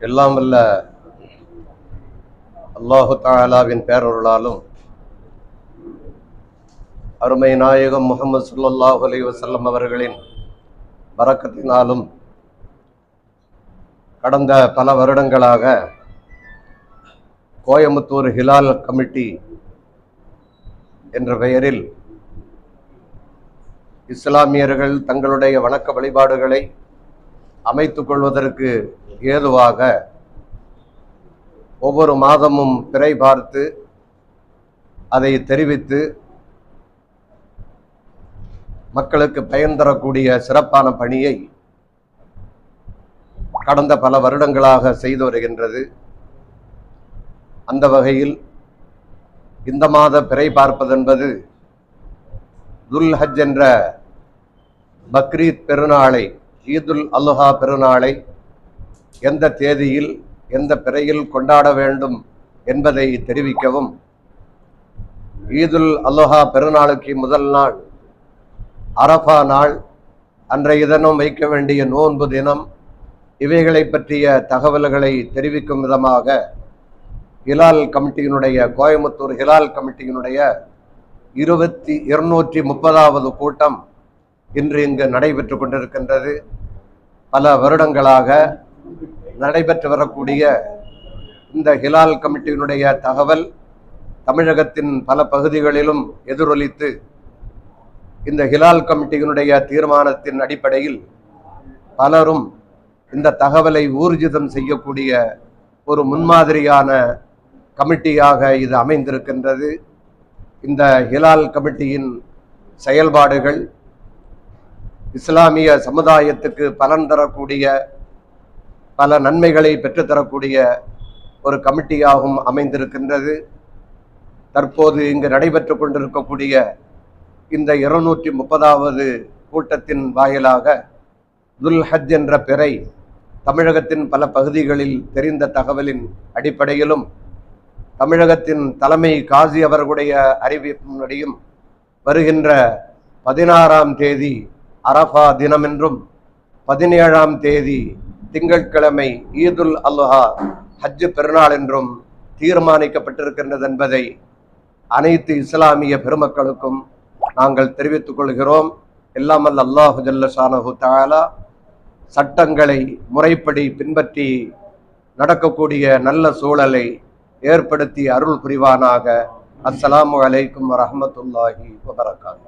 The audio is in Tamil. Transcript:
எல்லாம் வல்ல அல்லாஹு தாலாவின் பேரொருளாலும் அருமை நாயகம் முகமது சுல்லாஹ் அலி வசல்லம் அவர்களின் வரக்கத்தினாலும் கடந்த பல வருடங்களாக கோயம்புத்தூர் ஹிலால் கமிட்டி என்ற பெயரில் இஸ்லாமியர்கள் தங்களுடைய வணக்க வழிபாடுகளை அமைத்துக் கொள்வதற்கு ஏதுவாக ஒவ்வொரு மாதமும் பிறை பார்த்து அதை தெரிவித்து மக்களுக்கு பயன் தரக்கூடிய சிறப்பான பணியை கடந்த பல வருடங்களாக செய்து வருகின்றது. அந்த வகையில் இந்த மாத பிறை பார்ப்பதென்பது துல் ஹஜ் என்ற பக்ரீத் பெருநாளை ஈதுல் அல்லுஹா பெருநாளை எந்த தேதியில் எந்த பிறையில் கொண்டாட வேண்டும் என்பதை தெரிவிக்கவும். ஈதுல் அல்லுஹா பெருநாளுக்கு முதல் நாள் அரஃபா நாள். அன்றைய தினம் வைக்க வேண்டிய நோன்பு தினம். இவைகளை பற்றிய தகவல்களை தெரிவிக்கும் விதமாக ஹிலால் கமிட்டியினுடைய கோயம்புத்தூர் ஹிலால் கமிட்டியினுடைய இருபத்தி இருநூற்றி முப்பதாவது கூட்டம் இன்று இங்கு நடைபெற்று கொண்டிருக்கின்றது. பல வருடங்களாக நடைபெற்று வரக்கூடிய இந்த ஹிலால் கமிட்டியினுடைய தகவல் தமிழகத்தின் பல பகுதிகளிலும் எதிரொலித்து இந்த ஹிலால் கமிட்டியினுடைய தீர்மானத்தின் அடிப்படையில் பலரும் இந்த தகவலை ஊர்ஜிதம் செய்யக்கூடிய ஒரு முன்மாதிரியான கமிட்டியாக இது அமைந்திருக்கின்றது. இந்த ஹிலால் கமிட்டியின் செயல்பாடுகள் இஸ்லாமிய சமுதாயத்துக்கு பலன் தரக்கூடிய பல நன்மைகளை பெற்றுத்தரக்கூடிய ஒரு கமிட்டியாகவும் அமைந்திருக்கின்றது. தற்போது இங்கு நடைபெற்று கொண்டிருக்கக்கூடிய இந்த இருநூற்றி முப்பதாவது கூட்டத்தின் வாயிலாக துல்ஹஜ் என்ற பிறை தமிழகத்தின் பல பகுதிகளில் தெரிந்த தகவலின் அடிப்படையிலும் தமிழகத்தின் தலைமை காசி அவர்களுடைய அறிவிப்பின்படியும் வருகின்ற பதினாறாம் தேதி அரஃபா தினமென்றும் பதினேழாம் தேதி திங்கட்கிழமை ஈதுல் அல்ஹா ஹஜ்ஜு பெருநாள் என்றும் தீர்மானிக்கப்பட்டிருக்கின்றது என்பதை அனைத்து இஸ்லாமிய பெருமக்களுக்கும் நாங்கள் தெரிவித்துக் கொள்கிறோம். எல்லாம் அல்ல அல்லாஹு ஜல்ல தாலா சட்டங்களை முறைப்படி பின்பற்றி நடக்கக்கூடிய நல்ல சூழலை ஏற்படுத்தி அருள் புரிவானாக. அஸ்ஸலாமு அலைக்கும் வரமத்துல்லாஹி வபரகாத்.